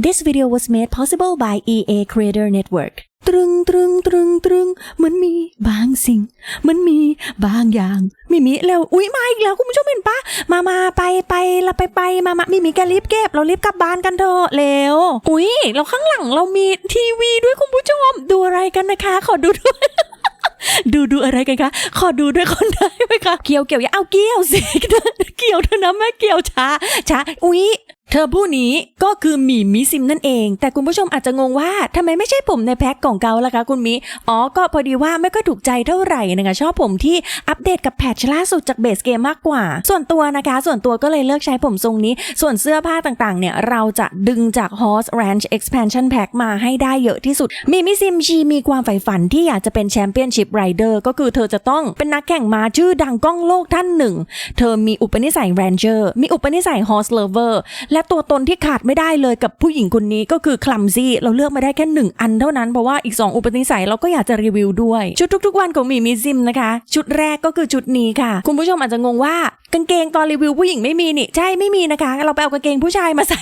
This video was made possible by EA Creator Network ตรึงตรึงตรึงตรึงมันมีบางสิ่ง มันมีบางอย่าง มิมิแล้วอุ๊ยมาอีกแล้วคุณผู้ชมเห็นปะมามาไปไปเราไปไปมามามิมิแกรีบเก็บ เรารีบกลับบ้านกันเถอะเร็วอุ๊ยเราข้างหลังเรามีทีวีด้วยคุณผู้ชม ดูอะไรกันนะคะ ขอดูด้วยดูดูอะไรกันคะ ขอดูด้วยคนได้ไหมคะ เกี่ยวเกี่ยวอย่าเอาเกี่ยวสิเกี่ยวเธอะนะแม่เกี่ยวช้าช้าอุ๊ย เธอผู้นี้ก็คือหมีมิซิมนั่นเอง แต่คุณผู้ชมอาจจะงงว่าทำไมไม่ใช่ผมในแพ็คของเกาล่ะคะคุณมิอ๋อก็พอดีว่าไม่ค่อยถูกใจเท่าไหร่นะคะชอบผมที่อัปเดตกับแพทชล่าสุดจากเบสเกมมากกว่า ส่วนตัวนะคะ ส่วนตัวก็เลยเลือกใช้ผมทรงนี้ ส่วนเสื้อผ้าต่างๆ เนี่ย เราจะดึงจาก Horse Ranch Expansion Pack มาให้ได้เยอะที่สุดมีมิซิมชีมีความใฝ่ฝันที่อยากจะเป็นแชมเปี้ยนชิพไรเดอร์ก็คือเธอจะต้องเป็นนักแข่งม้าชื่อดังก้องโลกท่านหนึ่ง เธอมีอุปนิสัยแรนเจอร์มีอุปนิสัย Horse Lover และและตัวตนที่ขาดไม่ได้เลยกับผู้หญิงคนนี้ก็คือคลัมซี่เราเลือกมาได้แค่หนึ่งอันเท่านั้นเพราะว่าอีก 2 อุปนิสัยเราก็อยากจะรีวิวด้วย ชุดทุก ๆ วันของมีมิซิมนะคะ ชุดแรกก็คือชุดนี้ค่ะ คุณผู้ชมอาจจะงงว่ากางเกงตอนรีวิวผู้หญิงไม่มีนี่ใช่ไม่มีนะคะ เราไปเอากางเกงผู้ชายมาใส่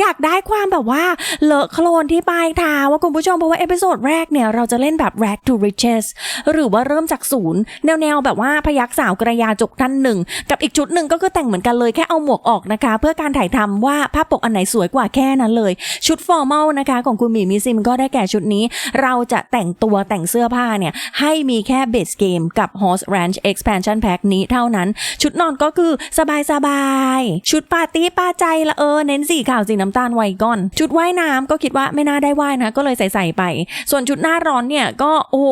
อยากได้ความแบบว่าเลอะโคลนที่ปลายเท้าว่าคุณผู้ชมเพราะว่าเอพิโซดแรกเนี่ยเราจะเล่นแบบ rag to riches หรือว่าเริ่มจากศูนย์แนวๆแบบว่าพยักสาวกระยาจกท่านหนึ่ง กับอีกชุดหนึ่งก็คือแต่งเหมือนกันเลยแค่เอาหมวกออกนะคะ เพื่อการถ่ายทำว่าภาพปกอันไหนสวยกว่าแค่นั้นเลย ชุดฟอร์มัลนะคะของคุณหมีมิซิมก็ได้แก่ชุดนี้ เราจะแต่งตัวแต่งเสื้อผ้าเนี่ยให้มีแค่เบสเกมกับ Horse Ranch Expansion Pack นี้เท่านั้น ชุดนอนก็คือสบายสบายๆชุดปาร์ตี้ปาใจละเออเน้นสีขาวสีน้ำตาลไวก่อน ชุดว่ายน้ำก็คิดว่าไม่น่าได้ว่ายนะ ก็เลยใส่ใส่ๆไป ส่วนชุดหน้าร้อนเนี่ยก็โอ้โห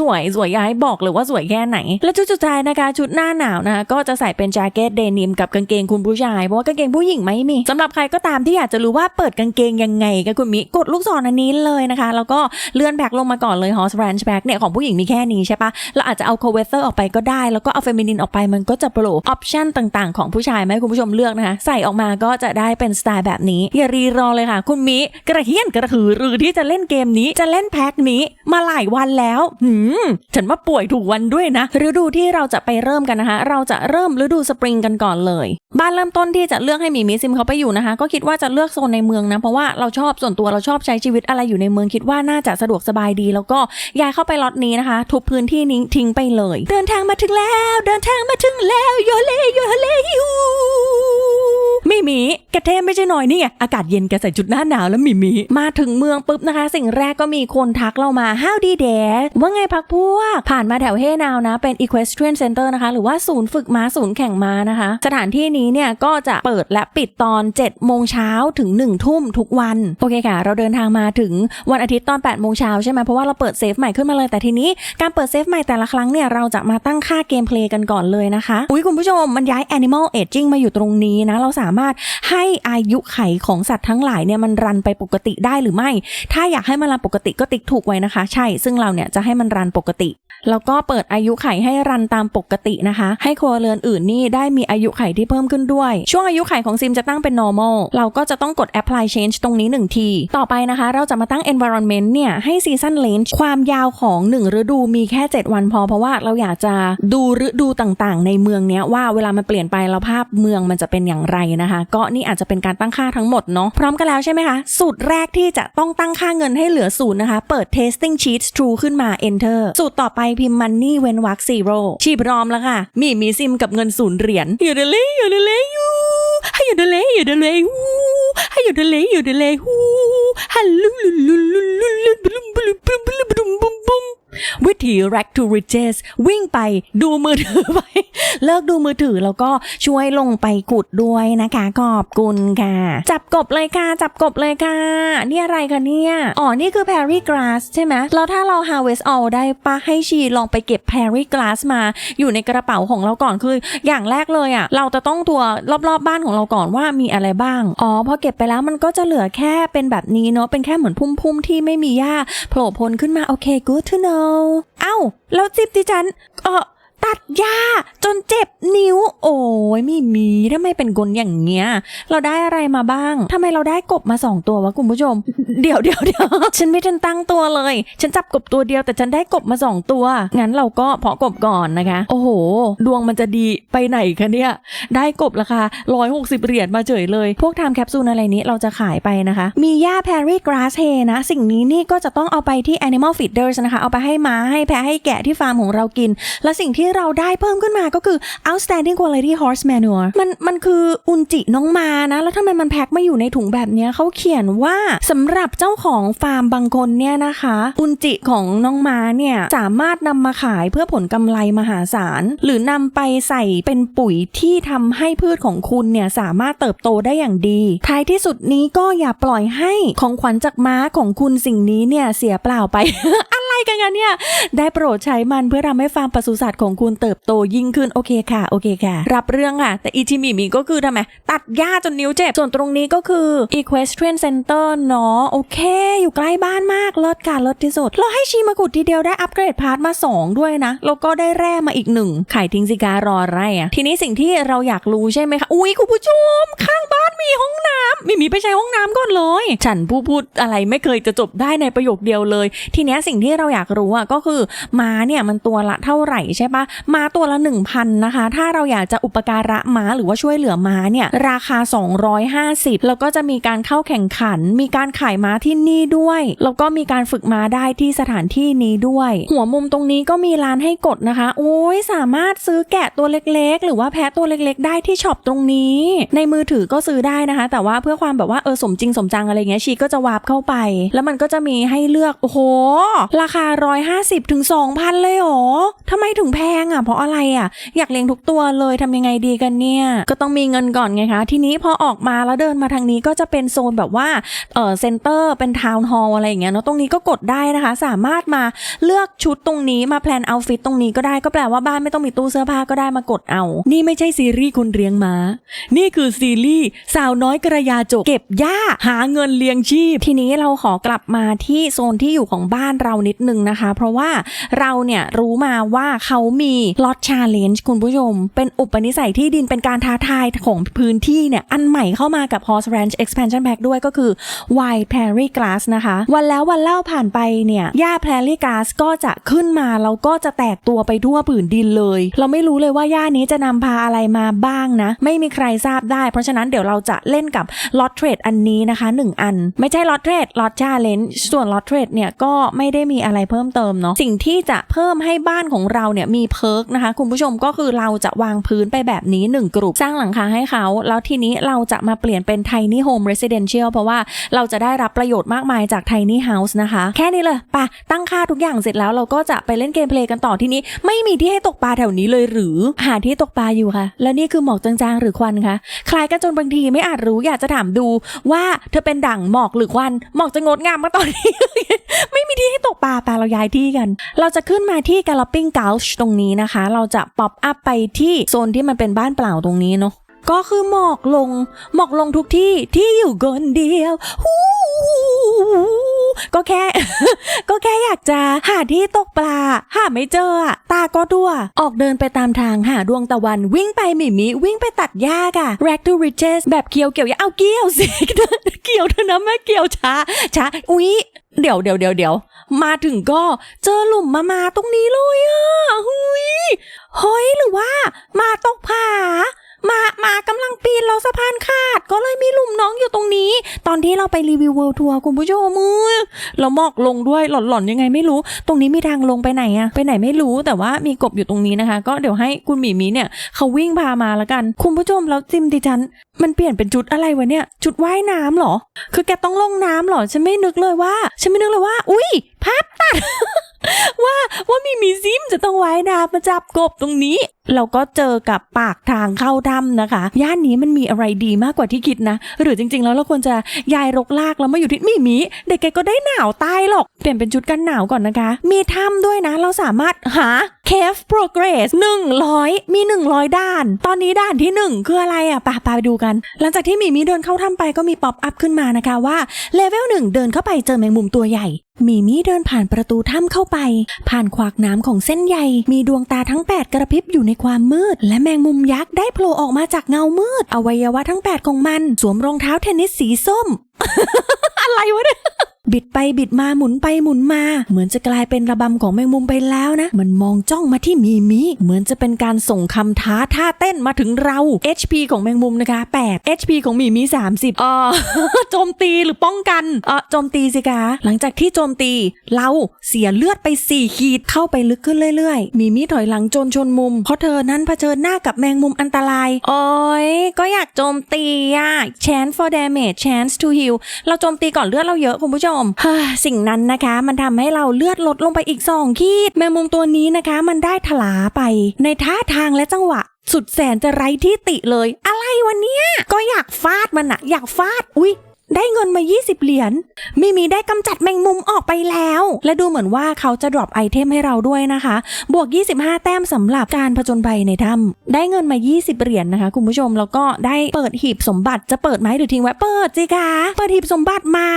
สวยสวยอยาให้บอกเลยว่าสวยแค่ไหน และชุดสุดท้ายนะคะชุดหน้าหนาวนะคะก็จะใส่เป็นแจ็คเก็ตเดนิมกับกางเกงคุณผู้ชายเพราะว่ากางเกงผู้หญิงไม่มีสำหรับใครก็ตามที่อยากจะรู้ว่าเปิดกางเกงยังไงกับคุณมิกดลูกศรอันนี้เลยนะคะ แล้วก็เลื่อนแบ็คลงมาก่อนเลย Horse Ranch Pack เนี่ยของผู้หญิงมีแค่นี้ใช่ปะเราอาจจะเอา c o v e r อร์ออกไปก็ได้ แล้วก็เอา Feminine ออกไปมันก็จะโปรออปชันต่าง ๆ ของผู้ชายไหมคุณผู้ชมเลือกนะคะใส่ออกมาก็จะได้เป็นสไตล์แบบนี้อย่ารีรอเลยค่ะ คุณมิกระเฮียนกระหือรือที่จะเล่นเกมนี้จะเล่นแพ็คนี้มาหลายวันแล้วหืมฉันว่าป่วยถูกวันด้วยนะฤดูที่เราจะไปเริ่มกันนะคะ เราจะเริ่มฤดูสปริงกันก่อนเลย บ้านเริ่มต้นที่จะเลือกให้หมีมิซิมเขาไปอยู่นะคะ ก็คิดว่าจะเลือกโซนในเมืองนะเพราะว่าเราชอบส่วนตัวเราชอบใช้ชีวิตอะไรอยู่ในเมืองคิดว่าน่าจะสะดวกสบายดี แล้วก็ย้ายเข้าไปล็อตนี้นะคะ ทุบพื้นที่นี้ทิ้งไปเลย เดินทางมาถึงแล้ว เดินทางมาถึงแล้วโยเลโยเลยู มิมิกระเทมไม่ใช่น้อยนี่ไงอากาศเย็นแกใส่ชุดหน้าหนาวแล้วมิมิมาถึงเมืองปุ๊บนะคะ สิ่งแรกก็มีคนทักเรามา How d ี d ว่าไงพักพวก ผ่านมาแถวเฮนาวนะ เป็น Equestrian Center นะคะ หรือว่าศูนย์ฝึกม้าศูนย์แข่งม้านะคะ สถานที่นี้เนี่ยก็จะเปิดและปิดตอน 7 โมงเช้าถึง 1 ทุ่มทุกวัน โอเคค่ะ เราเดินทางมาถึงวันอาทิตย์ตอน 8 โมงเช้าใช่ไหมเพราะว่าเราเปิดเซฟใหม่ขึ้นมาเลยแต่ทีนี้การเปิดเซฟใหม่แต่ละครั้งเนี่ยเราจะมาตั้งค่าเกมเพลย์กันก่อนเลยนะคะอุ้ยคุณผู้ชมมันย้าย Animal Aging มาอยู่ตรงนี้นะเราสามารถให้อายุไขของสัตว์ทั้งหลายเนี่ยมันรันไปปกติได้หรือไม่ ถ้าอยากให้มันรันปกติก็ติ๊กถูกไว้นะคะ ใช่ ซึ่งเราเนี่ยจะให้มันรันปกติแล้วก็เปิดอายุไขให้รันตามปกตินะคะ ให้ครัวเรือนอื่นนี่ได้มีอายุไขที่เพิ่มขึ้นด้วย ช่วงอายุไขของซิมจะตั้งเป็น normal เราก็จะต้องกด apply change ตรงนี้ 1 ที ต่อไปนะคะ เราจะมาตั้ง environment เนี่ย ให้ season range ความยาวของ 1 ฤดูมีแค่ 7 วันพอ เพราะว่าเราอยากจะดูฤดูต่างๆ ในเมืองเนี้ยว่าเวลามันเปลี่ยนไปแล้วภาพเมืองมันจะเป็นอย่างไรนะคะ ก็นี่อาจจะเป็นการตั้งค่าทั้งหมดเนาะพร้อมกันแล้วใช่ไหมคะ สูตรแรกที่จะต้องตั้งค่าเงินให้เหลือศูนย์นะคะ เปิด tasting sheets true ขึ้นมา enter สูตรต่อไปพิมพ์ money เว้นวรรค zero ชีพร้อมแล้วค่ะ มีมีซิมกับเงินศูนย์เหรียญอยู่เดเลยอยู่เดเลยยูให้อยู่เดเลยอยู่เดเลยฮูให้อยู่เดเลยอยู่เดเลยฮูฮัลลุลุลุลุลุลุบลุมบลุมบลุมบลุมบลุมบลุมวิธี rack to riches วิ่งไปดูมือถือไป เลิกดูมือถือแล้วก็ช่วยลงไปขุดด้วยนะคะขอบคุณค่ะ จับกบเลยค่ะ จับกบเลยค่ะ นี่อะไรคะเนี่ย อ๋อ นี่คือ Perry Glass ใช่ไหมแล้วถ้าเรา harvest all ได้ปะให้ชีลองไปเก็บ Perry Glass มา อยู่ในกระเป๋าของเราก่อนคือ อย่างแรกเลยอะ่ะ เราจะต้องตัวรอบๆบบ้านของเราก่อนว่ามีอะไรบ้าง อ๋อ พอเก็บไปแล้วมันก็จะเหลือแค่เป็นแบบนี้เนาะ เป็นแค่เหมือนพุ่มๆที่ไม่มีหญ้าโผล่พ้นขึ้นมา โอเค good to know เอ้า แล้วจิบดิฉัน เออ ตัดหญ้าจนเจ็บนิ้ว โอ้ยมีมีทำไมเป็นคนอย่างเงี้ย เราได้อะไรมาบ้าง ทำไมเราได้กบมาสองตัววะคุณผู้ชม เดี๋ยวเดี๋ยวเดี๋ยวฉันไม่ทันตั้งตัวเลย ฉันจับกบตัวเดียวแต่ฉันได้กบมาสองตัว งั้นเราก็เพาะกบก่อนนะคะ โอ้โห ดวงมันจะดีไปไหนคะเนี่ย ได้กบราคา160เหรียญมาเฉยเลย พวกทม์แคปซูลอะไรนี้เราจะขายไปนะคะ มีหญ้าแพรี่กราสเฮนะ สิ่งนี้นี่ก็จะต้องเอาไปที่ Animal Feeders นะคะ เอาไปให้ม้าให้แพะให้แกะที่ฟาร์มของเรากิน และสิ่งที่เราได้เพิ่มขึ้นมาก็คือ outstanding quality horse manure มันมันคืออุนจิน้องมานะ แล้วทำไมมันแพ็คมาอยู่ในถุงแบบนี้เขาเขียนว่าสำหรับเจ้าของฟาร์มบางคนเนี่ยนะคะ อุนจิของน้องม้าเนี่ยสามารถนำมาขายเพื่อผลกำไรมหาศาล หรือนำไปใส่เป็นปุ๋ยที่ทำให้พืชของคุณเนี่ยสามารถเติบโตได้อย่างดี ท้ายที่สุดนี้ก็อย่าปล่อยให้ของขวัญจากม้าของคุณสิ่งนี้เนี่ยเสียเปล่าไป อะไร กันกันเนี่ย ได้โปรดใช้มันเพื่อทำให้ฟาร์มปศุสัตว์ของคุณเติบโตยิ่งขึ้นโอเคค่ะโอเคค่ะ รับเรื่องค่ะ แต่อิชิมิมิก็คือทำไมตัดหญ้าจนนิ้วเจ็บ ส่วนตรงนี้ก็คือ equestrian center เนาะโอเค อยู่ใกล้บ้านมากเลิศค่ะเลิศที่สุดเราให้ชีมาขุดทีเดียวได้อัปเกรดพาร์ทมา 2 ด้วยนะ แล้วก็ได้แร่มาอีกหนึ่งไขายทิ้งสิการออะไรอะทีนี้สิ่งที่เราอยากรู้ใช่ไหมคะอุ้ยคุณผู้ชม ข้างบ้านมีห้องน้ำมิมีไปใช้ห้องน้ำก่อนเลย ฉันผู้พูดอะไรไม่เคยจะจบได้ในประโยคเดียวเลย ทีนี้สิ่งที่เราราอยากรู้อะก็คือม้าเนี่ยมันตัวละเท่าไหร่ใช่ปะม้าตัวละ 1,000นะคะ ถ้าเราอยากจะอุปการะม้าหรือว่าช่วยเหลือม้าเนี่ยราคา 250 แล้วก็จะมีการเข้าแข่งขัน มีการขายม้าที่นี่ด้วย แล้วก็มีการฝึกม้าได้ที่สถานที่นี้ด้วย หัวมุมตรงนี้ก็มีร้านให้กดนะคะ โอ้ยสามารถซื้อแกะตัวเล็กๆ หรือว่าแพะตัวเล็กๆ ได้ที่ช็อปตรงนี้ ในมือถือก็ซื้อได้นะคะ แต่ว่าเพื่อความแบบว่าเออสมจริงสมจังอะไรเงี้ยชีก็จะวาร์ปเข้าไป แล้วมันก็จะมีให้เลือกโอ้โหราคา 150ถึง2,000 เลยหรอทำไมถึงแพงอะ เพราะอะไรอะ อยากเลี้ยงทุกตัวเลยทำยังไงดีกันเนี่ย ก็ต้องมีเงินก่อนไงคะ ทีนี้พอออกมาแล้วเดินมาทางนี้ก็จะเป็นโซนแบบว่า เออเซ็นเตอร์เป็นทาวน์ฮอลล์อะไรอย่างเงี้ยเนาะ ตรงนี้ก็กดได้นะคะ สามารถมาเลือกชุดตรงนี้มาแพลนเอาฟิตตรงนี้ก็ได้ ก็แปลว่าบ้านไม่ต้องมีตู้เสื้อผ้าก็ได้มากดเอา นี่ไม่ใช่ซีรีส์คนเลี้ยงม้า นี่คือซีรีส์สาวน้อยกระยาจกเก็บหญ้าหาเงินเลี้ยงชีพ ทีนี้เราขอกลับมาที่โซนที่อยู่ของบ้านเรานิดนึงนะคะ เพราะว่าเราเนี่ยรู้มาว่าเขามีลอตชาเลนจ์คุณผู้ชม เป็นอุปนิสัยที่ดินเป็นการท้าทายของพื้นที่เนี่ย อันใหม่เข้ามากับ Horse Ranch Expansion Pack ด้วยก็คือ Wild Prairie Grass นะคะ วันแล้ววันเล่าผ่านไปเนี่ยหญ้า Prairie Grass ก็จะขึ้นมาแล้วก็จะแตกตัวไปทั่วผืนดินเลย เราไม่รู้เลยว่าหญ้านี้จะนำพาอะไรมาบ้างนะ ไม่มีใครทราบได้ เพราะฉะนั้นเดี๋ยวเราจะเล่นกับลอตเทรดอันนี้นะคะ 1 อัน ไม่ใช่ลอตเทรดลอตชาเลนจ์ส่วนลอตเทรดเนี่ยก็ไม่ได้มีอะไรเพิ่มเติมเนาะสิ่งที่จะเพิ่มให้บ้านของเราเนี่ยมีเพิร์กนะคะ คุณผู้ชมก็คือเราจะวางพื้นไปแบบนี้ 1 กลุ่มสร้างหลังคาให้เขา แล้วทีนี้เราจะมาเปลี่ยนเป็น tiny home residential เพราะว่าเราจะได้รับประโยชน์มากมายจาก tiny house นะคะ แค่นี้เลยปะตั้งค่าทุกอย่างเสร็จแล้วเราก็จะไปเล่นเกมเพลย์กันต่อที่นี้ ไม่มีที่ให้ตกปลาแถวนี้เลยหรือหาที่ตกปลาอยู่ค่ะ แล้วนี่คือหมอกจางๆหรือควันคะคลายกันจนบางทีไม่อาจรู้อยากจะถามดูว่าเธอเป็นด่างหมอกหรือควันหมอกจะงดงามมาตอนนี้ ไม่มีที่ให้ตกปลาตาเราย้ายที่กัน เราจะขึ้นมาที่ Galloping Gulch ตรงนี้นะคะ เราจะป๊อปอัพไปที่โซนที่มันเป็นบ้านเปล่าตรงนี้เนาะ ก็คือหมอกลง หมอกลงทุกที่ที่อยู่คนเดียวฮู้ก็แค่ ก็แค่อยากจะหาที่ตกปลา หาไม่เจอ ตาก็ดัว ออกเดินไปตามทางหาดวงตะวัน วิ่งไปหมิมิวิ่งไปตัดหญ้าค่ะ Rack to riches แบบเกี่ยวเกี่ยวอย่าเอาเกี่ยวสิเกี่ยวเถอะนะแม่เกี่ยวช้าช้าอุ๊ยเดี๋ยวเดี๋ยวเดี๋ยวเดี๋ยวมาถึงก็เจอหลุมมามาตรงนี้เลยอะหุยเฮ้ยหรือว่า มาตกผา มามากำลังปีนเราสะพานขาด ก็เลยมีหลุมน้องอยู่ตรงนี้ ตอนที่เราไปรีวิวเวิลด์ทัวร์คุณผู้ชมมือเราหมอกลงด้วยหล่อนๆยังไงไม่รู้ ตรงนี้มีทางลงไปไหนอะไปไหนไม่รู้แต่ว่ามีกบอยู่ตรงนี้นะคะ ก็เดี๋ยวให้คุณหมีมีเนี่ยเขาวิ่งพามาแล้วกัน คุณผู้ชมแล้วจิมดิฉัน มันเปลี่ยนเป็นชุดอะไรวะเนี่ยชุดว่ายน้ำเหรอ คือแกต้องลงน้ำเหรอฉันไม่นึกเลยว่า ฉันไม่นึกเลยว่า อุ้ยภาพตัด ว่าว่ามีมีซิมจะต้องไว่ายน้ำมาจับกบตรงนี้ เราก็เจอกับปากทางเข้าถ้ำนะคะ ย่านนี้มันมีอะไรดีมากกว่าที่คิดนะ หรือจริง ๆ แล้วเราควรจะย้ายรกลากแล้วมาอยู่ที่มีมีเด็กแกก็ได้หนาวตายหรอก เปลี่ยนเป็นชุดกันหนาวก่อนนะคะ มีถ้ำด้วยนะ เราสามารถหา Cave Progress 100มี100ด้าน ตอนนี้ด่านที่1คืออะไรอะปะปาไปดูกัน หลังจากที่หมีมีเดินเข้าถ้ำไปก็มีป๊อปอัพขึ้นมานะคะว่าเลเวล1เดินเข้าไปเจอแมงมุมตัวใหญ่มีมี่เดินผ่านประตูถ้ำเข้าไป ผ่านขวากน้ำของเส้นใยมีดวงตาทั้ง 8 กระพริบอยู่ในความมืด และแมงมุมยักษ์ได้โผล่ออกมาจากเงามืด อวัยวะทั้ง 8 ของมัน สวมรองเท้าเทนนิสสีส้ม อะไรวะเนี่ย บิดไปบิดมาหมุนไปหมุนมา เหมือนจะกลายเป็นระบำของแมงมุมไปแล้วนะ มันมองจ้องมาที่มีมิเหมือนจะเป็นการส่งคำท้าท่าเต้นมาถึงเรา HP ของแมงมุมนะคะ 8 HP ของมีมิ30อ่อโจมตีหรือป้องกันเออโจมตีสิคะหลังจากที่โจมตีเราเสียเลือดไป 4 ขีดเข้าไปลึกขึ้นเรื่อยๆ มีมิถอยหลังจนชนมุม เพราะเธอนั้นเผชิญหน้ากับแมงมุมอันตราย โอ้ยก็อยากโจมตีอะ chance for damage chance to heal เราโจมตีก่อนเลือดเราเยอะคุณผู้ชมมสิ่งนั้นนะคะมันทำให้เราเลือดลดลงไปอีกสองขีด แมงมุมตัวนี้นะคะ มันได้ถลาไป ในท่าทางและจังหวะสุดแสนจะไร้ที่ติเลย อะไรวันเนี้ยก็อยากฟาดมันอะอยากฟาด อุ๊ย ได้เงินมา 20 เหรียญมิมีได้กำจัดแมงมุมออกไปแล้ว และดูเหมือนว่าเขาจะดรอปไอเทมให้เราด้วยนะคะ บวก 25 แต้มสำหรับการผจญภัยในถ้ำได้เงินมา 20 เหรียญนะคะคุณผู้ชมแล้วก็ได้เปิดหีบสมบัติจะเปิดไหมหรือทิ้งไว้เปิดสิคะเปิดหีบสมบัติมา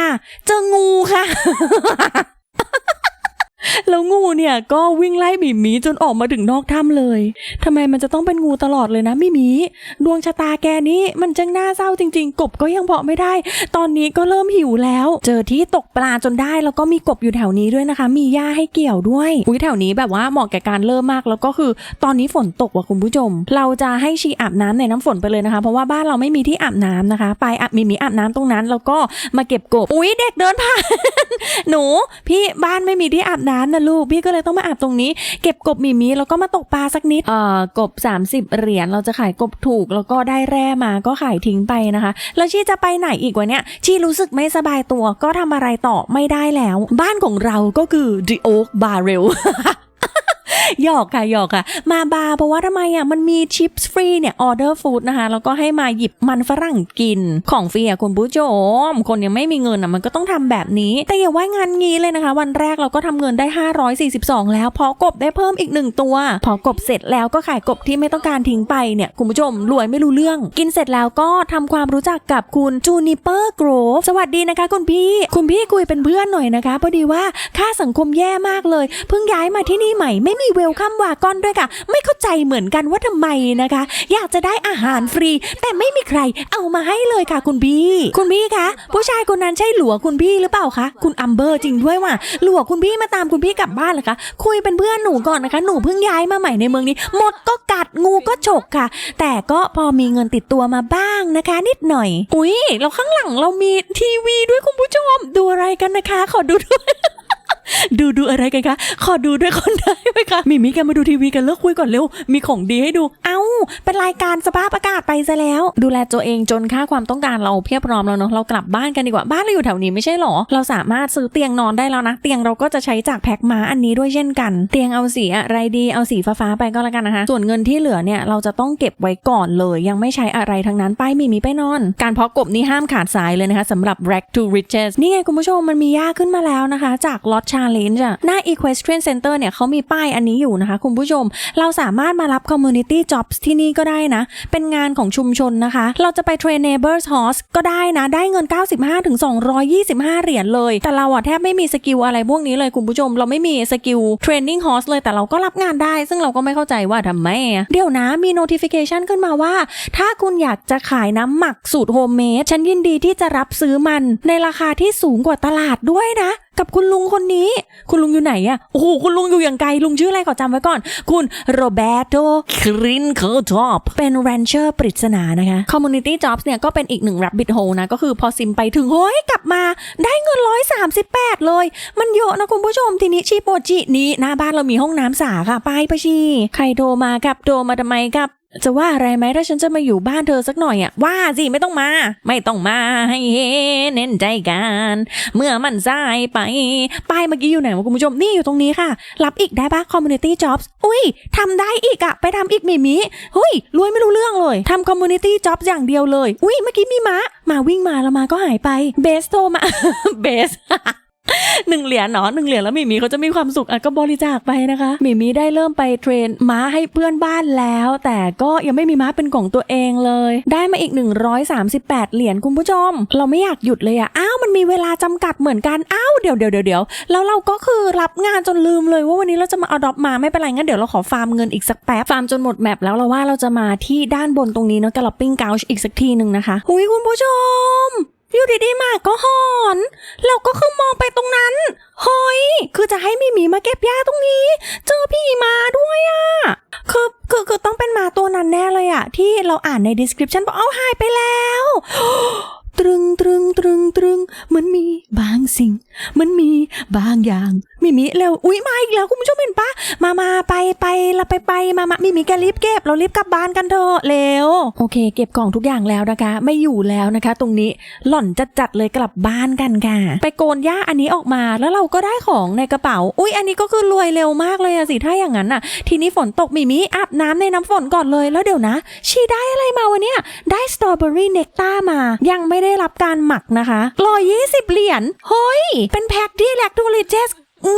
เจองูค่ะ แล้วงูเนี่ยก็วิ่งไล่หมีหมีจนออกมาถึงนอกถ้ำเลยทำไมมันจะต้องเป็นงูตลอดเลยนะหมีหมีดวงชะตาแกนี้มันจังน่าเศร้าจริง ๆ กบก็ยังเพาะไม่ได้ ตอนนี้ก็เริ่มหิวแล้ว เจอที่ตกปลาจนได้แล้วก็มีกบอยู่แถวนี้ด้วยนะคะ มีหญ้าให้เกี่ยวด้วยอุ้ยแถวนี้แบบว่าเหมาะแก่การเริ่มมากแล้วก็คือ ตอนนี้ฝนตกว่ะคุณผู้ชม เราจะให้ชีอาบน้ำในน้ำฝนไปเลยนะคะ เพราะว่าบ้านเราไม่มีที่อาบน้ำนะคะ ไปอาบมีมีอาบน้ำตรงนั้น แล้วก็มาเก็บกบอุ้ยเด็กเดินผ่านหนู พี่บ้านไม่มีที่อาบน้ำนะลูกพี่ก็เลยต้องมาอาบตรงนี้ เก็บกบหมีมีแล้วก็มาตกปลาสักนิดเอ่อกบ 30 เหรียญเราจะขายกบถูกแล้วก็ได้แร่มาก็ขายทิ้งไปนะคะ แล้วชีจะไปไหนอีกวะเนี่ยชีรู้สึกไม่สบายตัวก็ทำอะไรต่อไม่ได้แล้ว บ้านของเราก็คือ The Oak Barrel หยอกค่ะหยอกค่ะ มาบาร์เพราะว่าทำไมอะมันมีชิปส์ฟรีเนี่ยออเดอร์ฟู้ดนะคะ แล้วก็ให้มาหยิบมันฝรั่งกินของฟรีอะคุณผู้ชม คนยังไม่มีเงินอะมันก็ต้องทำแบบนี้ แต่อย่าว่างานงี้เลยนะคะ วันแรกเราก็ทำเงินได้ 542 แล้วพอกบได้เพิ่มอีกหนึ่งตัว พอกบเสร็จแล้วก็ขายกบที่ไม่ต้องการทิ้งไปเนี่ยคุณผู้ชมรวยไม่รู้เรื่อง กินเสร็จแล้วก็ทำความรู้จักกับคุณจูนิเปอร์โกรฟสวัสดีนะคะ คุณพี่ คุณพี่คุยเป็นเพื่อนหน่อยนะคะพอดีว่าค่าสังคมแย่มากเลย เพิ่งย้ายมาที่นี่ใหม่ไม่มีเวลคัมวากอนด้วยค่ะ ไม่เข้าใจเหมือนกันว่าทำไมนะคะ อยากจะได้อาหารฟรี แต่ไม่มีใครเอามาให้เลยค่ะ คุณพี่ คุณพี่คะผู้ชายคนนั้นใช่หลัวคุณพี่หรือเปล่าคะคุณอัมเบอร์จริงด้วยว่ะหลัวคุณพี่มาตามคุณพี่กลับบ้านเหรอคะคุยเป็นเพื่อนหนูก่อนนะคะหนูเพิ่งย้ายมาใหม่ในเมืองนี้ หมดก็กัดงูก็ฉกค่ะ แต่ก็พอมีเงินติดตัวมาบ้างนะคะ นิดหน่อย อุ๊ยแล้วข้างหลังเรามีทีวีด้วยคุณผู้ชมดูอะไรกันนะคะ ขอดูด้วย ดูดูอะไรกันคะ ขอดูด้วยคนได้ไหมคะ มิมิกันมาดูทีวีกันเลิกคุยก่อนเร็ว มีของดีให้ดู เอ้า เป็นรายการสภาพอากาศไปซะแล้ว ดูแลตัวเองจนค่าความต้องการเราเพียบพร้อมแล้วเนาะ เรากลับบ้านกันดีกว่า บ้านเราอยู่แถวนี้ไม่ใช่หรอ เราสามารถซื้อเตียงนอนได้แล้วนะ เตียงเราก็จะใช้จากแพ็คม้าอันนี้ด้วยเช่นกัน เตียงเอาสีอะไรดี เอาสีฟ้าๆไปก็แล้วกันนะคะ ส่วนเงินที่เหลือเนี่ยเราจะต้องเก็บไว้ก่อนเลย ยังไม่ใช้อะไรทั้งนั้น ไปมิมิไปนอน การเพาะกบนี่ห้ามขาดสายเลยนะคะสำหรับ Rack to Riches นี่ไงคุณผู้ชมมันมีย่าขึ้นมาแล้วนะคะ จาก Lot Challenge อะหน้า Equestrian Center เนี่ยเขามีป้ายอันนี้อยู่นะคะคุณผู้ชม เราสามารถมารับ Community Jobs ที่นี่ก็ได้นะ เป็นงานของชุมชนนะคะ เราจะไป Train Neighbors Horse ก็ได้นะ ได้เงิน 95ถึง225 เหรียญเลย แต่เราอะแทบไม่มีสกิลอะไรพวกนี้เลยคุณผู้ชม เราไม่มีสกิล Training Horse เลยแต่เราก็รับงานได้ ซึ่งเราก็ไม่เข้าใจว่าทำไมอะเดี๋ยวนะมี notification ขึ้นมาว่า ถ้าคุณอยากจะขายน้ำหมักสูตรโฮมเมดฉันยินดีที่จะรับซื้อมันในราคาที่สูงกว่าตลาดด้วยนะ กับคุณลุงคนนี้ คุณลุงอยู่ไหนอะโอ้โหคุณลุงอยู่อย่างไกลลุงชื่ออะไรขอจำไว้ก่อน คุณโรเบโตครินเคอร์ทอปเป็นแรนเชอร์ปริศนานะคะ Community Jobs เนี่ยก็เป็นอีกหนึ่ง rabbit hole นะ ก็คือพอซิมไปถึงเฮ้ยกลับมา ได้เงิน138เลย มันเยอะนะคุณผู้ชมทีนี้ชีโปจินี้หน้าบ้านเรามีห้องน้ำสาค่ะ ไปปะชีใครโทรมาครับโทรมาทำไมครับ จะว่าอะไรไหมถ้าฉันจะมาอยู่บ้านเธอสักหน่อยอะว่าสิไม่ต้องมา ไม่ต้องมาให้เน้นใจกัน เมื่อมันสายไปป้ายเมื่อกี้อยู่ไหนวะคุณผู้ชมนี่อยู่ตรงนี้ค่ะ รับอีกได้ปะ community jobs อุ้ยทำได้อีกอะไปทำอีกมีมีเฮ้ยรวยไม่รู้เรื่องเลยทำ community jobs อย่างเดียวเลย อุ้ยเมื่อกี้มีม้ามาวิ่งมาแล้วมาก็หายไปเบสโทรมาเบส หนึ่งเหรียญเนาะหนึ่งเหรียญแล้วหมีมีเขาจะมีความสุขอะก็บริจาคไปนะคะหมีมีได้เริ่มไปเทรนม้าให้เพื่อนบ้านแล้ว แต่ก็ยังไม่มีม้าเป็นของตัวเองเลย ได้มาอีก 138 เหรียญคุณผู้ชม เราไม่อยากหยุดเลยอะอ้าวมันมีเวลาจำกัดเหมือนกันอ้าวเดี๋ยวเดี๋ยวเดี๋ยวแล้วเราก็คือรับงานจนลืมเลยว่าวันนี้เราจะมาเอาดอปมาไม่เป็นไรงั้นเดี๋ยวเราขอฟาร์มเงินอีกสักแป๊บฟาร์มจนหมดแมปแล้วเราว่าเราจะมาที่ด้านบนตรงนี้เนาะกลับปิ้งเกาชอีกสักทีหนึ่งนะคะหุยคุณผู้ชม อยู่ดีๆหมาก็หอน เราก็คือมองไปตรงนั้นเฮ้ยคือจะให้มีหมีมาเก็บหญ้าตรงนี้ เจอพี่มาด้วยอะ่ะคือคือคือต้องเป็นหมาตัวนั้นแน่เลยอะ่ะ ที่เราอ่านใน description บอกเอาหายไปแล้ว ตรึงตรึงตรึงตรึงเหมันมีบางสิ่งมันมีบางอย่างมิมิเร็วอุ๊ยมาอีกแล้วคุณผู้ชมเห็นปะมามาไปไปละไปไปมามามิมิแกรีบเก็บเรารีบกลับบ้านกันเถอะเร็วโอเค เก็บกล่องทุกอย่างแล้วนะคะ ไม่อยู่แล้วนะคะ ตรงนี้หล่อนจัดจัดเลยกลับบ้านกันค่ะไปโกนหญ้าอันนี้ออกมาแล้วเราก็ได้ของในกระเป๋า อุ๊ยอันนี้ก็คือรวยเร็วมากเลยอะสิถ้าอย่างนั้นอะทีนี้ฝนตกมิมิอาบน้ำในน้ำฝนก่อนเลยแล้วเดี๋ยวนะ ชีได้อะไรมาวันเนี้ยได้สตรอเบอรี่เนกตามายังไม่ได้ได้รับการหมักนะคะร้อยยี่สิบเหรียญ เฮ้ย เป็นแพ็คที่แลคโทลิเจส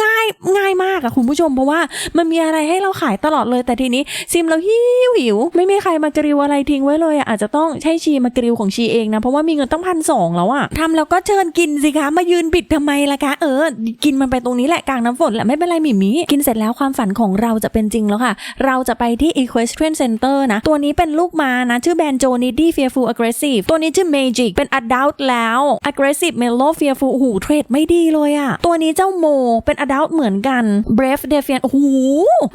ง่ายง่ายมากอะคุณผู้ชมเพราะว่ามันมีอะไรให้เราขายตลอดเลย แต่ทีนี้ซิมเราหิวหิว ไม่มีใครมากริวอะไรทิ้งไว้เลยอะอาจจะต้องใช้ชีมากริวของชีเองนะเพราะว่ามีเงินตั้งพันสองแล้วอะทำแล้วก็เชิญกินสิคะมายืนบิดทำไมล่ะคะเออ กินมันไปตรงนี้แหละกลางน้ำฝนแหละไม่เป็นไรหมิมีกินเสร็จแล้วความฝันของเราจะเป็นจริงแล้วค่ะ เราจะไปที่ Equestrian Center นะตัวนี้เป็นลูกมานะ ชื่อแบรนด์ Jonity Fearful Aggressive ตัวนี้ชื่อ Magic เป็น Adult แล้ว Aggressive Mellow Fearful โอ้โหเทรดไม่ดีเลยอะตัวนี้เจ้าโมเป็น Adult เหมือนกัน Brave Defiant โอ้โห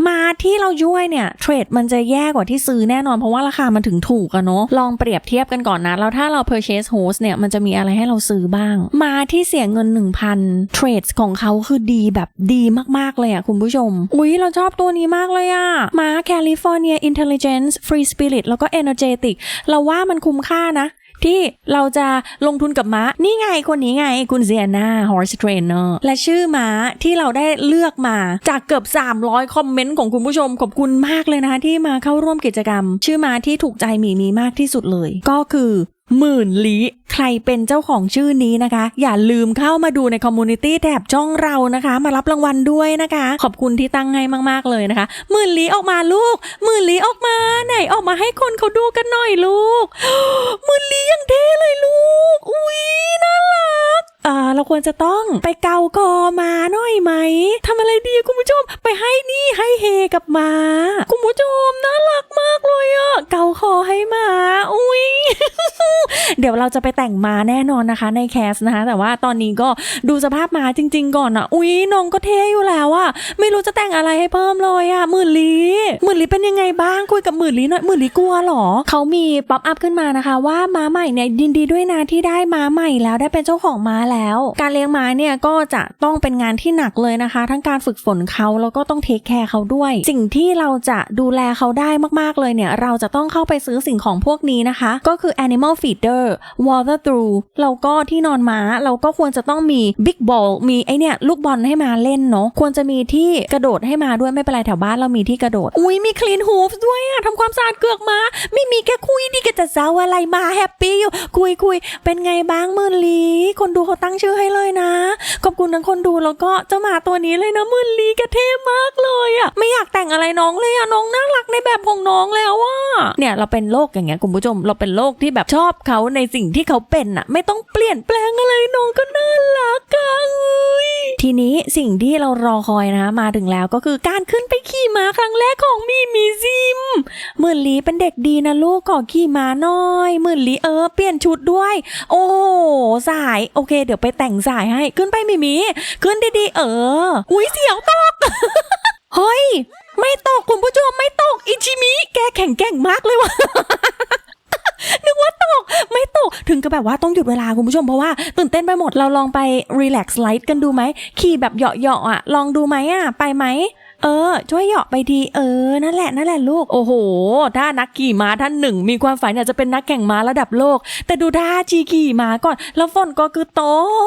มาที่เราย้วยเนี่ยเทรดมันจะแย่กว่าที่ซื้อแน่นอนเพราะว่าราคามันถึงถูกอะเนาะลองเปรียบเทียบกันก่อนนะ แล้วถ้าเรา purchase host เนี่ยมันจะมีอะไรให้เราซื้อบ้าง มาที่เสียเงิน 1,000 trades ของเขาคือดีแบบดีมาก ๆ เลยอะคุณผู้ชม อุ๊ยเราชอบตัวนี้มากเลยอะมา California Intelligence Free Spirit แล้วก็ Energetic เราว่ามันคุ้มค่านะ ที่เราจะลงทุนกับม้า นี่ไงคนนี้ไงคุณเซียนา horse trainer และชื่อม้าที่เราได้เลือกมาจากเกือบ 300 คอมเมนต์ของคุณผู้ชม ขอบคุณมากเลยนะคะที่มาเข้าร่วมกิจกรรม ชื่อม้าที่ถูกใจหมีมีมากที่สุดเลย ก็คือ หมื่นลี้ใครเป็นเจ้าของชื่อนี้นะคะ อย่าลืมเข้ามาดูในคอมมูนิตี้แถบช่องเรานะคะ มารับรางวัลด้วยนะคะ ขอบคุณที่ตั้งให้มากๆเลยนะคะหมื่นลี้ออกมาลูกหมื่นลี้ออกมาไหนออกมาให้คนเขาดูกันหน่อยลูกหมื่นลี้ยังเท่เลยลูกอุ้ยน่ารัก อ่าเราควรจะต้องไปเกาคอมาหน่อยไหมทำอะไรดีคุณผู้ชม ไปให้นี่ให้เฮกับมาคุณผู้ชมน่ารักมากเลยอะเกาคอให้มาอุ้ยเดี๋ยวเราจะไปแต่งมาแน่นอนนะคะ ในแคสนะคะ แต่ว่าตอนนี้ก็ดูสภาพมาจริง ๆ ก่อนอะอุ๊ยน้องก็เท่อยู่แล้วอะไม่รู้จะแต่งอะไรให้เพิ่มเลยอะหมื่นลีหมื่นลีเป็นยังไงบ้างคุยกับหมื่นลีหน่อยหมื่นลีกลัวเหรอเขามีป๊อปอัพขึ้นมานะคะ ว่าม้าใหม่เนี่ยยินดีด้วยนะที่ได้ม้าใหม่แล้วได้เป็นเจ้าของม้าแล้วการเลี้ยงม้าเนี่ยก็จะต้องเป็นงานที่หนักเลยนะคะ ทั้งการฝึกฝนเขาแล้วก็ต้องเทคแคร์เขาด้วย สิ่งที่เราจะดูแลเขาได้มากๆเลยเนี่ย เราจะต้องเข้าไปซื้อสิ่งของพวกนี้นะคะ ก็คือ animal feeder water through แล้วก็ที่นอนม้าเราก็ควรจะต้องมี big ball มีไอเนี่ยลูกบอลให้มาเล่นเนาะควรจะมีที่กระโดดให้มาด้วยไม่เป็นไรแถวบ้านเรามีที่กระโดด อุ้ยมี clean hooves ด้วยอะทำความสะอาดเกือกม้า ไม่มีแค่คุยดีก็จะเซาอะไรมาแฮปปี้อยู่คุยคุยเป็นไงบ้างมื่นลีคนดูเขาตั้งชื่อให้เลยนะ ขอบคุณทั้งคนดูแล้วก็เจ้าหมาตัวนี้เลยนะมื่นลีแกเท่มากเลยอะไม่อยากแต่งอะไรน้องเลยอะน้องน่ารักในแบบของน้องแล้วอะเนี่ยเราเป็นโลกอย่างเงี้ยคุณผู้ชม เราเป็นโลกที่แบบชอบเขาในสิ่งที่เขาเป็นอะไม่ต้องเปลี่ยนแปลงอะไรน้องก็น่ารักกันทีนี้สิ่งที่เรารอคอยนะมาถึงแล้วก็คือการขึ้นไปขี่ม้าครั้งแรกของมีมีซิมหมื่นลีเป็นเด็กดีนะลูกขอขี่ม้าหน่อยหมื่นลีเออเปลี่ยนชุดด้วย โอ้สายโอเคเดี๋ยวไปแต่งสายให้ขึ้นไปมิมีขึ้นดีๆ เออ อุ้ยเสียวตก เฮ้ย ไม่ตกคุณผู้ชมไม่ตกอิชิมิ แกแข็งแกร่งมากเลยว่ะนึกว่าตกไม่ตกถึงกับแบบว่าต้องหยุดเวลาคุณผู้ชมเพราะว่าตื่นเต้นไปหมดเราลองไปรีแลกซ์ไลท์กันดูไหมขี่แบบเหยาะๆอะ ลองดูไหมอะ ไปไหม เออ ช่วยเหยาะไปทีเออ นั่นแหละนั่นแหละลูก โอ้โห ถ้านักขี่ม้าท่านหนึ่ง มีความฝันอยากจะเป็นนักแข่งม้าระดับโลก แต่ดูท่าจีขี่ม้าก่อน แล้วฝนก็คือต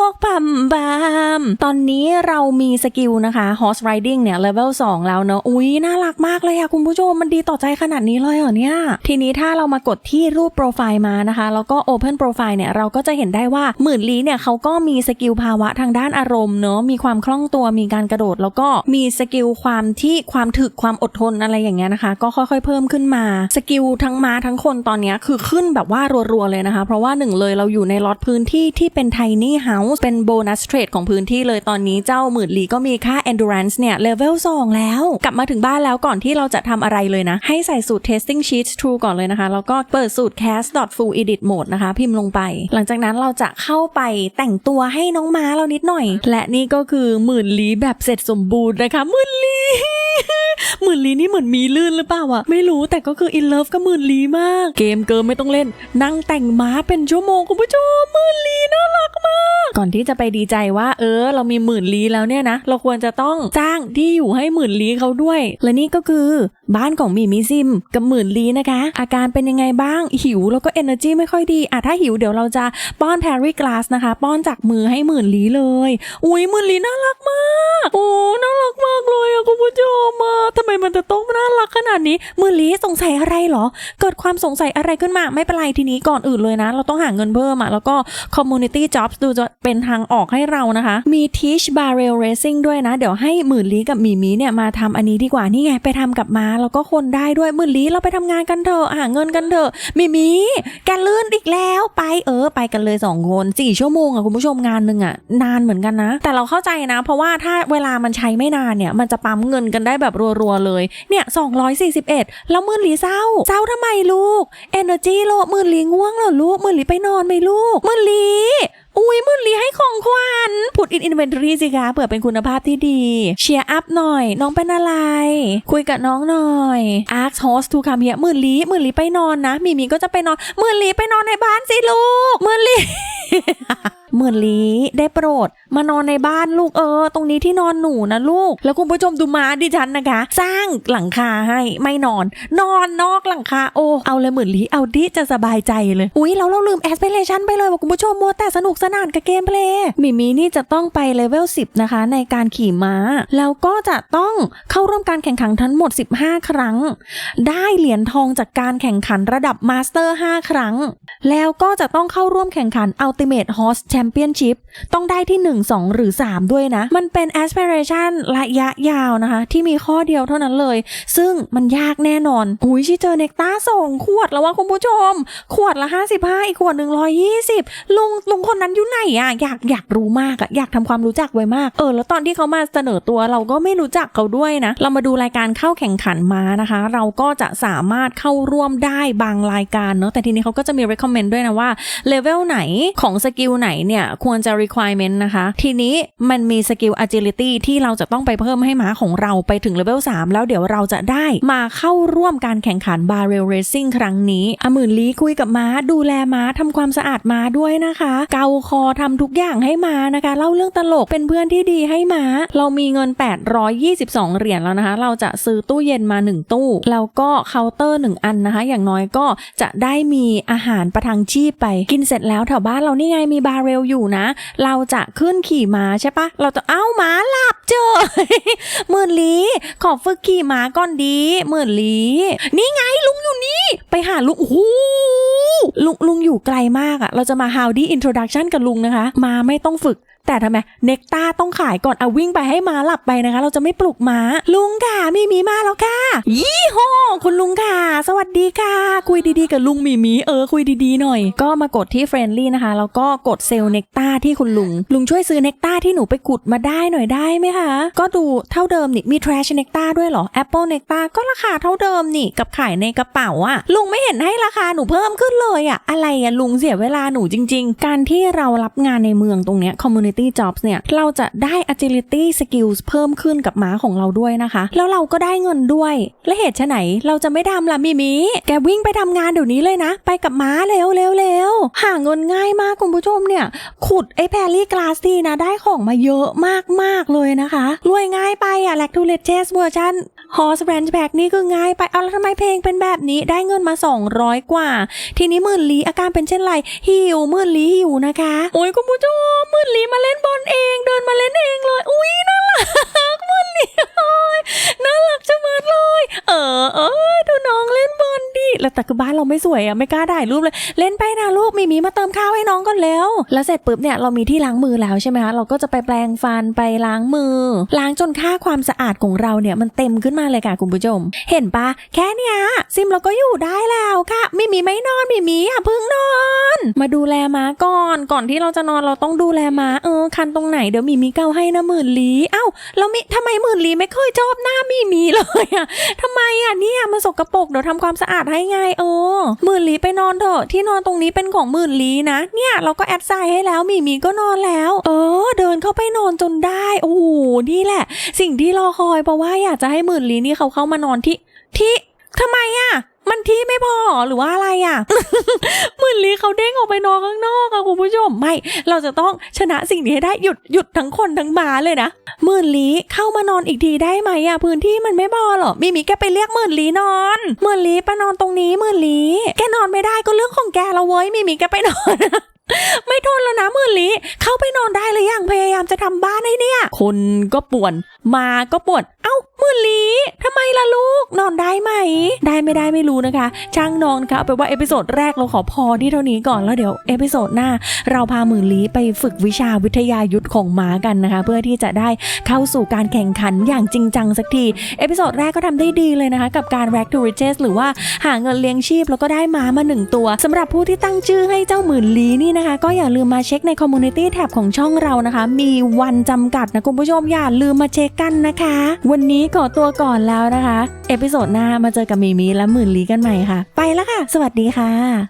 กพำบามตอนนี้เรามีสกิลนะคะ horse riding เนี่ย level 2 แล้วเนอะอุ๊ยน่ารักมากเลยอะคุณผู้ชมมันดีต่อใจขนาดนี้เลยเหรอเนี่ย ทีนี้ถ้าเรามากดที่รูปโปรไฟล์มานะคะ แล้วก็ open profile เนี่ยเราก็จะเห็นได้ว่าหมื่นลี้เนี่ยเขาก็มีสกิลภาวะทางด้านอารมณ์เนอะมีความคล่องตัวมีการกระโดด แล้วก็มีสกิลความที่ความถึกความอดทนอะไรอย่างเงี้ยนะคะ ก็ค่อยๆ เพิ่มขึ้นมาสกิลทั้งม้าทั้งคนตอนเนี้ยคือขึ้นแบบว่ารัวๆเลยนะคะ เพราะว่าหนึ่งเลยเราอยู่ในล็อตพื้นที่ที่เป็น tiny house เป็นโบนัสเทรดของพื้นที่เลยตอนนี้เจ้าหมื่นลีก็มีค่า endurance เนี่ย level 2แล้ว กลับมาถึงบ้านแล้วก่อนที่เราจะทำอะไรเลยนะ ให้ใส่สูตร testing sheets true ก่อนเลยนะคะ แล้วก็เปิดสูตร cast full edit mode นะคะ พิมพ์ลงไป หลังจากนั้นเราจะเข้าไปแต่งตัวให้น้องม้าเรานิดหน่อย และนี่ก็คือหมื่นลีแบบเสร็จสมบูรณ์นะคะหมื่นลี หมื่นลีนี่เหมือนมีลื่นหรือเปล่าอะไม่รู้แต่ก็คือ in love กับหมื่นลีมาก เกมเกินไม่ต้องเล่น นั่งแต่งม้าเป็นชั่วโมงคุณผู้ชมหมื่นลีน่ารักมาก ก่อนที่จะไปดีใจว่า เออ เรามีหมื่นลีแล้วเนี่ยนะ เราควรจะต้องจ้างที่อยู่ให้หมื่นลีเขาด้วย และนี่ก็คือบ้านของมีมิซิมกับหมื่นลีนะคะ อาการเป็นยังไงบ้างหิวแล้วก็ energy ไม่ค่อยดีอะถ้าหิวเดี๋ยวเราจะป้อนแพรรี่กลาสนะคะ ป้อนจากมือให้หมื่นลีเลย อุ้ยหมื่นลีน่ารักมากโอ้น่ารักมากเลยอะคุณผู้ชมอะทำไมมันจะต้องน่ารักขนาดนี้มื่นลีสงสัยอะไรเหรอ เกิดความสงสัยอะไรขึ้นมาไม่เป็นไรทีนี้ก่อนอื่นเลยนะ เราต้องหาเงินเพิ่มอะแล้วก็ community jobs ดูจะเป็นทางออกให้เรานะคะ มี teach barrel racing ด้วยนะ เดี๋ยวให้หมื่นลีกับมีมีเนี่ยมาทำอันนี้ดีกว่านี่ไงไปทำกับม้าแล้วก็คนได้ด้วยหมื่นลีเราไปทำงานกันเถอะหาเงินกันเถอะมีมีแกลื่นอีกแล้วไปเออ ไปกันเลยสองคนสี่ชั่วโมงอะคุณผู้ชมงานหนึ่งอะนานเหมือนกันนะ แต่เราเข้าใจนะ เพราะว่าถ้าเวลามันใช้ไม่นานเนี่ยมันจะปั๊มเงินกันได้แบบรัวๆเลย เนี่ย 241 แล้วมื่นหลีเศร้า เศร้าทำไมลูก Energy โลมื่นหลีง่วงเหรอลูก มื่นหลีไปนอนไหมลูก มื่นหลีอุ้ยมื่นหลีให้ของขวัญพุดอินอินเวนทอรี่สิคะเผื่อเป็นคุณภาพที่ดี เชียร์อัพหน่อย น้องเป็นอะไร คุยกับน้องหน่อย ask host to come here มื่นหลีมื่นหลีไปนอนนะ มีมีก็จะไปนอน มื่นหลีไปนอนในบ้านสิลูก มื่นหลี หมื่นลีได้โปรด มานอนในบ้านลูกเออ ตรงนี้ที่นอนหนูนะลูก แล้วคุณผู้ชมดูม้าดิฉันนะคะ สร้างหลังคาให้ไม่นอน นอนนอกหลังคาโอ้เอาเลยหมื่นลีเอาดิจะสบายใจเลยอุ๊ยแล้วเราลืมแอสเ r เ t ชันไปเลยว่าคุณผู้ชมมัวแต่สนุกสนานกับเกมเพลย์มิมีนี่จะต้องไปเลเวล10 นะคะ ในการขี่ม้า แล้วก็จะต้องเข้าร่วมการแข่งขันทั้งหมด 15 ครั้ง ได้เหรียญทองจากการแข่งขันระดับมาสเตอร์ 5 ครั้ง แล้วก็จะต้องเข้าร่วมแข่งขันอัลติเมทฮอสแชม Ultimate Horse Championship ต้องได้ที่ 1 2 หรือ 3 ด้วยนะ มันเป็น aspiration ระยะยาวนะคะ ที่มีข้อเดียวเท่านั้นเลย ซึ่งมันยากแน่นอน อุ้ยชิเจอเนกต้าส่งขวดแล้วว่าคุณผู้ชม ขวดละ 55 อีกขวดหนึ่ง120 ลุงลุงคนนั้นอยู่ไหนอะอยากอยากรู้มากอะอยากทำความรู้จักไว้มาก เออ แล้วตอนที่เขามาเสนอตัวเราก็ไม่รู้จักเขาด้วยนะ เรามาดูรายการเข้าแข่งขันมานะคะ เราก็จะสามารถเข้าร่วมได้บางรายการเนาะแต่ทีนี้เขาก็จะมี recommend ด้วยนะว่าเลเวลไหนของสกิลไหนเนี่ยควรจะ requirement นะคะ ทีนี้มันมีสกิล agility ที่เราจะต้องไปเพิ่มให้ม้าของเราไปถึงเลเวล3แล้วเดี๋ยวเราจะได้มาเข้าร่วมการแข่งขัน barrel racing ครั้งนี้อหมื่นลีคุยกับม้า ดูแลม้าทำความสะอาดม้าด้วยนะคะ เกาคอทำทุกอย่างให้ม้านะคะ เล่าเรื่องตลกเป็นเพื่อนที่ดีให้ม้า เรามีเงิน 822 เหรียญแล้วนะคะ เราจะซื้อตู้เย็นมา 1 ตู้ แล้วก็เคาน์เตอร์ 1 อันนะคะ อย่างน้อยก็จะได้มีอาหารประทังชีพไป กินเสร็จแล้วแถวบ้านเรานี่ไงมีบาร์เรลอยู่นะ เราจะขึ้นขี่ม้าใช่ปะเราจะเอ้าม้าหลับเจอหมื่นลีขอฝึกขี่ม้าก่อนดีหมื่นลีนี่ไงลุงอยู่นี่ ไปหาลุงโอ้โหลุงลุงอยู่ไกลมากอะเราจะมา howdy introduction กับลุงนะคะ มาไม่ต้องฝึก แต่ทำไมเนกต้าต้องขายก่อนเอาวิ่งไปให้ม้าหลับไปนะคะ เราจะไม่ปลุกม้า ลุงค่ะมีมีมาแล้วค่ะ ยี่ห้อคุณลุงค่ะ สวัสดีค่ะ คุยดีๆ กับลุงมีมีเออคุยดีๆหน่อย ก็มากดที่เฟรนลี่นะคะแล้วก็กดเซลล์เนกต้าที่คุณลุง ลุงช่วยซื้อเนกต้าที่หนูไปขุดมาได้หน่อยได้ไหมคะ ก็ดูเท่าเดิมนี่มีทรชเนกต้าด้วยเหรอแอปเปิลเนกต้าก็ราคาเท่าเดิมนี่กับขายในกระเป๋าอะลุงไม่เห็นให้ราคาหนูเพิ่มขึ้นเลยอะอะไรอะลุงเสียเวลาหนูจริง ๆ การที่เรารับงานในเมืองตรงเนี้ยคอมมูนิ community jobs เนี่ย เราจะได้ agility skills เพิ่มขึ้นกับม้าของเราด้วยนะคะ แล้วเราก็ได้เงินด้วย และเหตุไฉนเราจะไม่ทำล่ะมิมิแกวิ่งไปทำงานเดี๋ยวนี้เลยนะ ไปกับม้าเร็วเร็วเร็วหาเงินง่ายมากคุณผู้ชมเนี่ย ขุดไอ้แพรรี่กลาสตีนะได้ของมาเยอะมากมากๆเลยนะคะ รวยง่ายไปอะ l a c t o l e t e s เวอร์ชัน ฮอสแก Ranch Back นี่ก็ง่ายไป เอาแล้วทำไมเพลงเป็นแบบนี้ได้เงินมา 200 กว่า ทีนี้มื่นลีอาการเป็นเช่นไรหิวมื่นลีหิวนะคะ โอ้ยคุณผู้ชมหมื่นลีมาเล่นบอลเอง เดินมาเล่นเองเลย อุ้ยน่ารักมื่นลีน่ารักจังเลย เออเออดูน้องเล่นบอลดิแล้วแต่คือบ้านเราไม่สวยอะไม่กล้าได้รูปเลย เล่นไปนะลูกมีมีมาเติมข้าวให้น้องก่อนแล้ว แล้วเสร็จปุ๊บเนี่ยเรามีที่ล้างมือแล้วใช่ไหมคะเราก็จะไปแปรงฟันไปล้างมือ ล้างจนค่าความสะอาดของเราเนี่ยมันเต็มขึ้นมาเลยค่ะคุณผู้ชม เห็นปะแค่เนี้ยซิมเราก็อยู่ได้แล้วค่ะมิมีไม่นอนมิมีอย่าเพิ่งนอน มาดูแลม้าก่อน ก่อนที่เราจะนอนเราต้องดูแลม้าเออคันตรงไหนเดี๋ยวมิมีเกาให้นะหมื่นลีเอ้าแล้วมิทำไมหมื่นลีไม่เคยชอบหน้ามิมีเลยอะทำไมอะเนี่ยมันสกปรกเดี๋ยวทำความสะอาดให้ไงเออหมื่นลีไปนอนเถอะที่นอนตรงนี้เป็นของหมื่นลีนะเนี่ยเราก็แอดไซน์ให้แล้วมีมีก็นอนแล้ว เออ เดินเข้าไปนอนจนได้โอ้โหนี่แหละ สิ่งที่รอคอยเพราะว่าอยากจะให้หมื่นลีนี่เขาเข้ามานอนที่ที่ทำไมอะ มันที่ไม่พอหรือว่าอะไรอะหมื่นลีเขาเด้งออกไปนอนข้างนอกอะคุณผู้ชมไม่ เราจะต้องชนะสิ่งนี้ให้ได้หยุดหยุดทั้งคนทั้งหมาเลยนะหมื่นลีเข้ามานอนอีกทีได้ไหมอะพื้นที่มันไม่พอหรอมีมีแกไปเรียกหมื่นลีนอนหมื่นลีไปนอนตรงนี้หมื่นลีแกนอนไม่ได้ก็เรื่องของแกละเว้ยมีมีแกไปนอน ไม่ทนแล้วนะมื่นลีเข้าไปนอนได้หรือยังพยายามจะทำบ้านให้เนี่ย คนก็ป่วน มาก็ป่วน เอ้ามื่นลีทำไมล่ะลูกนอนได้ไหม ได้ไม่ได้ไม่รู้นะคะ ช่างนอนค่ะเอาไปนว่าเอพิโซดแรกเราขอพอที่เท่านี้ก่อนแล้วเดี๋ยวเอพิโซดหน้า เราพามื่นลีไปฝึกวิชาวิทยายุทธของม้ากันนะคะ เพื่อที่จะได้เข้าสู่การแข่งขันอย่างจริงจังสักทีเอพิโซดแรกก็ทำได้ดีเลยนะคะ กับการ rack to riches หรือว่าหาเงินเลี้ยงชีพแล้วก็ได้ม้ามาหนึ่งตัวสำหรับผู้ที่ตั้งชื่อให้เจ้าหมื่นลีนี่นะคะ ก็อย่าลืมมาเช็คในคอมมูนิตี้แท็บของช่องเรานะคะ มีวันจำกัดนะคุณผู้ชมอย่าลืมมาเช็คกันนะคะ วันนี้ขอตัวก่อนแล้วนะคะ เอพิโซดหน้ามาเจอกับมีมีและหมื่นลีกันใหม่ค่ะ ไปแล้วค่ะ สวัสดีค่ะ